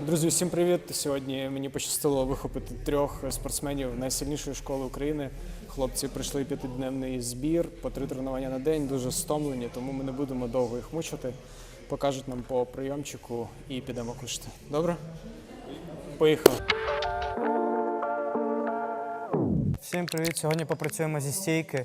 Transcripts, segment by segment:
Друзі, всім привіт! Сьогодні мені пощастило вихопити трьох спортсменів найсильнішої школи України. Хлопці пройшли п'ятидневний збір по три тренування на день, дуже стомлені, тому ми не будемо довго їх мучити. Покажуть нам по прийомчику і підемо кушати. Добре? Поїхали. Всім привіт! Сьогодні попрацюємо зі стійки.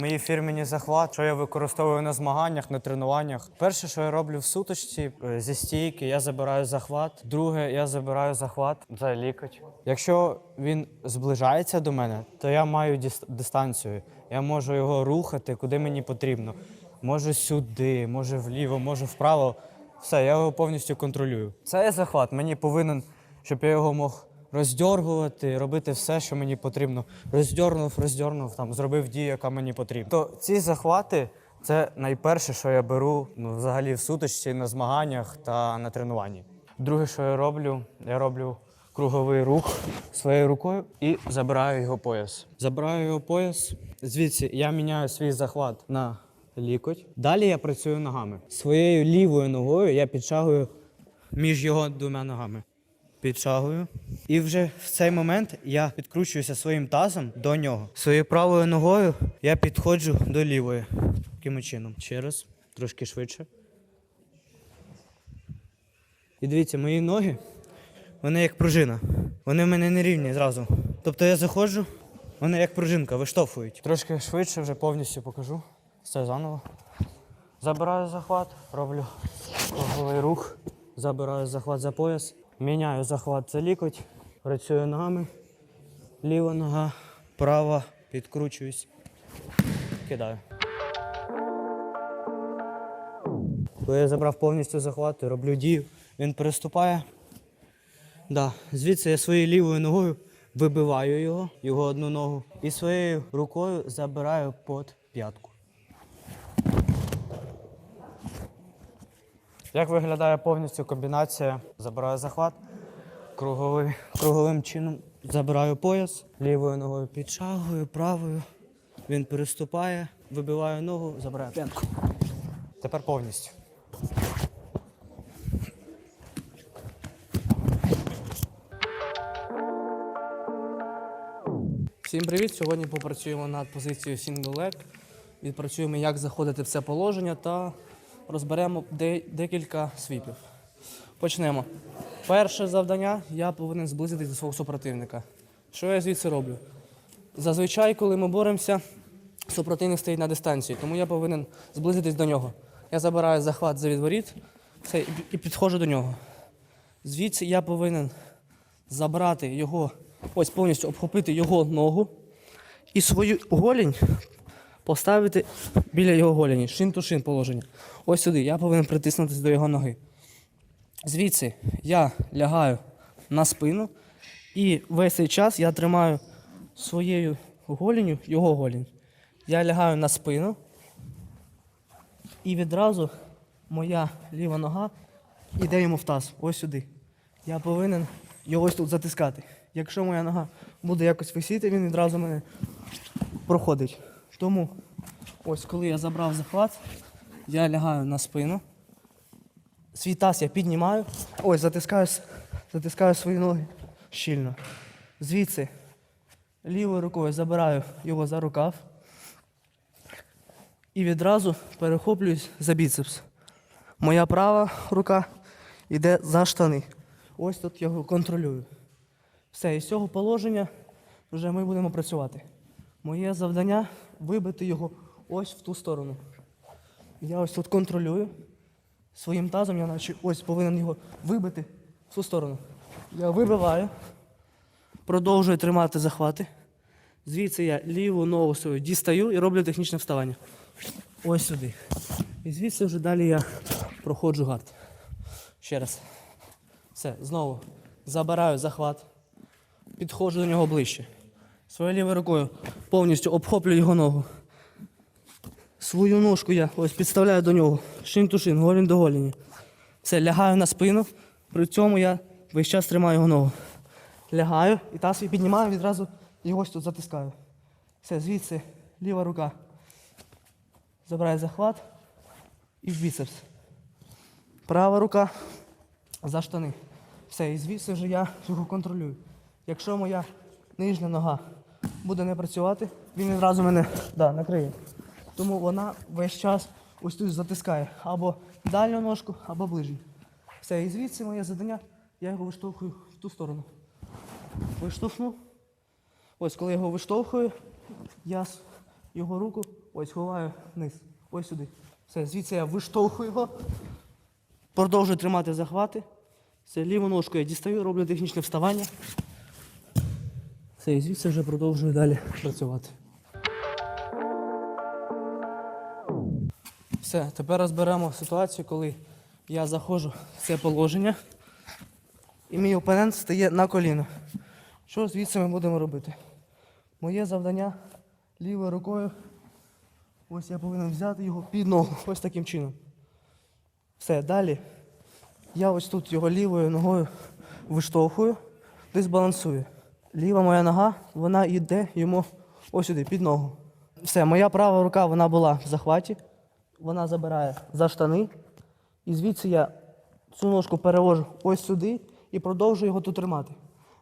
Мої фірмені захват, що я використовую на змаганнях, на тренуваннях. Перше, що я роблю в суточці е, зі стійки, я забираю захват. Друге, я забираю захват за лікоть. Якщо він зближається до мене, то я маю дистанцію. Я можу його рухати, куди мені потрібно. Можу сюди, може вліво, може вправо. Все, я його повністю контролюю. Це захват. Мені повинен, щоб я його мог роздьоргувати, робити все, що мені потрібно. Роздьорнув, роздьорнув, там, зробив дію, яка мені потрібна. То ці захвати це найперше, що я беру ну, взагалі в сутичці на змаганнях та на тренуванні. Друге, що я роблю, я роблю круговий рух своєю рукою і забираю його пояс. Забираю його пояс. Звідси я міняю свій захват на лікоть. Далі я працюю ногами. Своєю лівою ногою я підшагую між його двома ногами. Підшагую. І вже в цей момент я підкручуюся своїм тазом до нього. Своєю правою ногою я підходжу до лівої. Таким чином. Ще раз, трошки швидше. І дивіться, мої ноги, вони як пружина. Вони в мене не рівні зразу. Тобто я заходжу, вони як пружинка, виштовхують. Трошки швидше вже повністю покажу. Все заново. Забираю захват, роблю круговий рух, забираю захват за пояс, міняю захват за лікоть, працюю ногами. Ліва нога, права, підкручуюсь, кидаю. Коли я забрав повністю захват роблю дію, він переступає. Да. Звідси я своєю лівою ногою вибиваю його, його одну ногу, і своєю рукою забираю під п'ятку. Як виглядає повністю комбінація? Забираю захват, круговий, круговим чином забираю пояс, лівою ногою підшагую, правою. Він переступає, вибиваю ногу, забираю п'ятку. Тепер повністю. Всім привіт! Сьогодні попрацюємо над позицією single leg. Відпрацюємо, як заходити в це положення та розберемо де- декілька свіпів. Почнемо. Перше завдання я повинен зблизитись до свого супротивника. Що я звідси роблю? Зазвичай, коли ми боремося, супротивник стоїть на дистанції, тому я повинен зблизитись до нього. Я забираю захват за відворіт все, і підходжу до нього. Звідси я повинен забрати його, ось повністю обхопити його ногу і свою голінь поставити біля його голені, шин ту шин положення. Ось сюди. Я повинен притиснутися до його ноги. Звідси я лягаю на спину, і весь цей час я тримаю своєю голеню його голінь. Я лягаю на спину, і відразу моя ліва нога йде йому в таз, ось сюди. Я повинен його ось тут затискати. Якщо моя нога буде якось висіти, він відразу мене проходить. Тому ось коли я забрав захват, я лягаю на спину. Свій таз я піднімаю, ось затискаю, затискаю свої ноги щільно. Звідси лівою рукою забираю його за рукав і відразу перехоплююсь за біцепс. Моя права рука йде за штани. Ось тут його контролюю. Все, із цього положення вже ми будемо працювати. Моє завдання вибити його ось в ту сторону. Я ось тут контролюю. Своїм тазом я наче ось повинен його вибити в ту сторону. Я вибиваю, продовжую тримати захвати. Звідси я ліву ногу свою дістаю і роблю технічне вставання. Ось сюди. І звідси вже далі я проходжу гард. Ще раз. Все, знову забираю захват, підходжу до нього ближче. Своєю лівою рукою повністю обхоплюю його ногу. Свою ножку я ось підставляю до нього. Шин ту шин, голінь до голіні. Все, лягаю на спину, при цьому я весь час тримаю його ногу. Лягаю і таз свій піднімаю, відразу його ось тут затискаю. Все, звідси ліва рука. Забирає захват і в біцепс. Права рука за штани. Все, і звідси вже я його контролюю. Якщо моя нижня нога буде не працювати, він відразу мене да, накриє. Тому вона весь час ось тут затискає або дальню ножку, або ближню. Все, і звідси моє завдання, я його виштовхую в ту сторону. Виштовхнув. Ось коли я його виштовхую, я його руку ось ховаю вниз. Ось сюди. Все, звідси я виштовхую його, продовжую тримати захвати. Все, ліву ножку я дістаю, роблю технічне вставання. Все, і звідси вже продовжую далі працювати. Все, тепер розберемо ситуацію, коли я заходжу в це положення і мій опонент стає на коліно. Що звідси ми будемо робити? Моє завдання лівою рукою. Ось я повинен взяти його під ногу. Ось таким чином. Все, далі. Я ось тут його лівою ногою виштовхую, десь балансую. Ліва моя нога, вона йде йому ось сюди, під ногу. Все, моя права рука вона була в захваті. Вона забирає за штани. І звідси я цю ножку перевожу ось сюди і продовжую його тут тримати.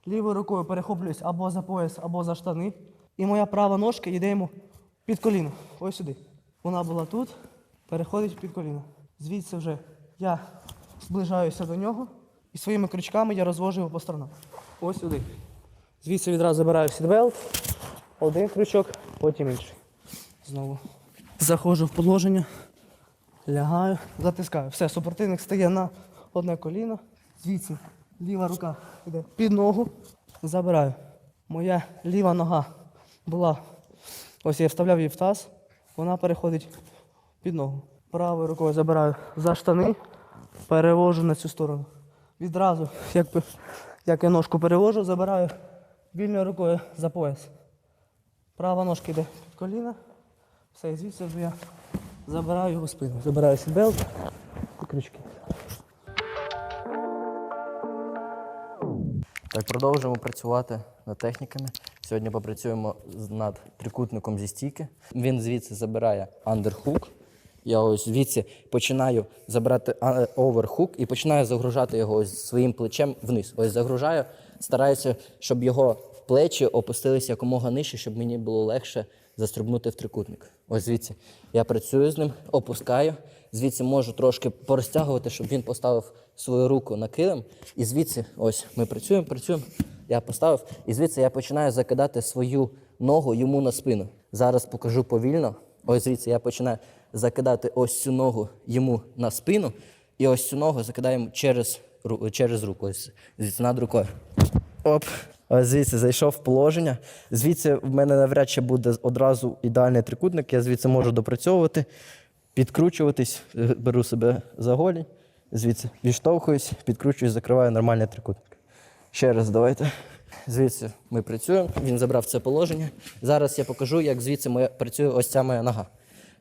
Лівою рукою перехоплююсь або за пояс, або за штани. І моя права ножка йде йому під коліно. Ось сюди. Вона була тут, переходить під коліно. Звідси вже я зближаюся до нього і своїми крючками я розвожу його по сторонам. Ось сюди. Звідси відразу забираю сідбелт, один крючок, потім інший. Знову. Заходжу в положення, лягаю, затискаю. Все, супротивник стає на одне коліно. Звідси ліва рука йде під ногу, забираю. Моя ліва нога була, ось я вставляв її в таз, вона переходить під ногу. Правою рукою забираю за штани, перевожу на цю сторону. Відразу, як, як я ножку перевожу, забираю вільною рукою за пояс. Права ножка йде під коліна. Все, і звідси вже я забираю його спину. Забираю сідбелт і крючки. Так, продовжуємо працювати над техніками. Сьогодні попрацюємо над трикутником зі стійки. Він звідси забирає андерхук. Я ось звідси починаю забирати оверхук і починаю загружати його ось своїм плечем вниз. Ось загружаю, стараюся, щоб його плечі опустилися якомога нижче, щоб мені було легше застрибнути в трикутник. Ось звідси я працюю з ним, опускаю. Звідси можу трошки порозтягувати, щоб він поставив свою руку на килим. І звідси, ось ми працюємо, працюємо. Я поставив, і звідси я починаю закидати свою ногу йому на спину. Зараз покажу повільно. Ось звідси я починаю закидати ось цю ногу йому на спину, і ось цю ногу закидаємо через, через руку. Ось звідси над рукою. Оп. Звідси зайшов в положення. Звідси в мене навряд чи буде одразу ідеальний трикутник. Я звідси можу допрацьовувати, підкручуватись, е, беру себе за голінь, звідси відштовхуюсь, підкручуюсь, закриваю нормальний трикутник. Ще раз давайте. Звідси ми працюємо. Він забрав це положення. Зараз я покажу, як звідси моя, працює ось ця моя нога.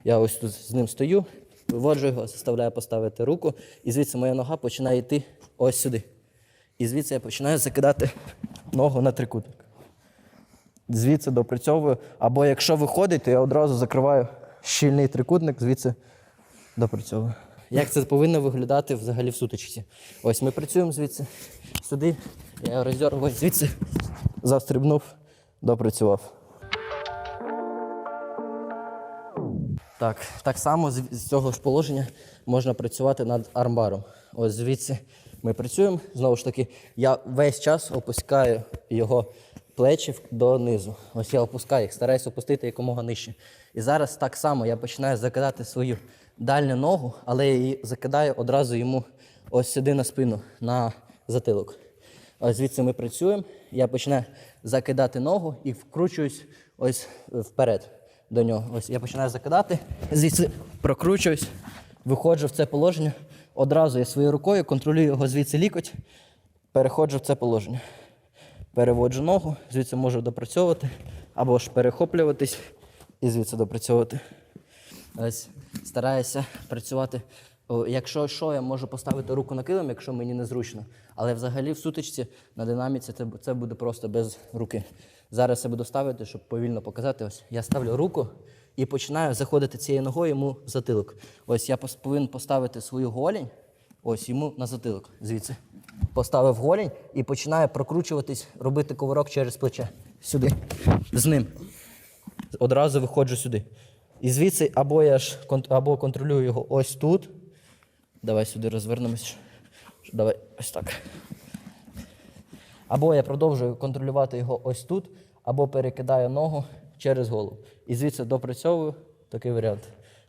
Я ось тут з ним стою, виводжу його, заставляю поставити руку, і звідси моя нога починає йти ось сюди. І звідси я починаю закидати ногу на трикутник. Звідси допрацьовую. Або якщо виходить, то я одразу закриваю щільний трикутник, звідси допрацьовую. Як це повинно виглядати взагалі в сутичці? Ось ми працюємо звідси, сюди, я роздергую, звідси застрибнув, допрацював. Так, так само з цього ж положення можна працювати над армбаром. Ось звідси ми працюємо. Знову ж таки, я весь час опускаю його плечі донизу. Ось я опускаю їх, стараюся опустити якомога нижче. І зараз так само я починаю закидати свою дальню ногу, але я її закидаю одразу йому ось сюди на спину, на затилок. Ось звідси ми працюємо. Я починаю закидати ногу і вкручуюсь ось вперед до нього. Ось я починаю закидати, звідси прокручуюсь, виходжу в це положення. Одразу я своєю рукою контролюю його звідси лікоть, переходжу в це положення. Переводжу ногу, звідси можу допрацьовувати, або ж перехоплюватись і звідси допрацьовувати. Ось стараюся працювати. Якщо що, я можу поставити руку на килим, якщо мені незручно. Але взагалі в сутичці на динаміці це буде просто без руки. Зараз я буду ставити, щоб повільно показати. Ось я ставлю руку і починаю заходити цією ногою йому в затилок. Ось я повинен поставити свою голінь, ось йому на затилок звідси. поставив голінь і починаю прокручуватись, робити ковирок через плече. Сюди. З ним. Одразу виходжу сюди. І звідси або я ж або контролюю його ось тут. Давай сюди розвернемось. Давай ось так. Або я продовжую контролювати його ось тут, або перекидаю ногу через голову. І звідси допрацьовую такий варіант.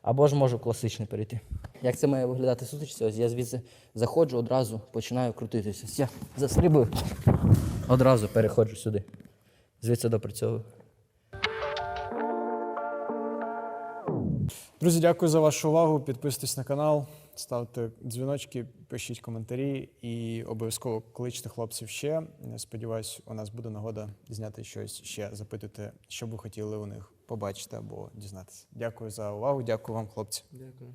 Або ж можу класичний перейти. Як це має виглядати сутичці? Ось я звідси заходжу, одразу починаю крутитися. Я застрибую, одразу переходжу сюди. Звідси допрацьовую. Друзі, дякую за вашу увагу. Підписуйтесь на канал, ставте дзвіночки, пишіть коментарі і обов'язково кличте хлопців ще. Сподіваюсь, у нас буде нагода зняти щось ще, запитати, що б ви хотіли у них побачити або дізнатися. Дякую за увагу. Дякую вам, хлопці. Дякую.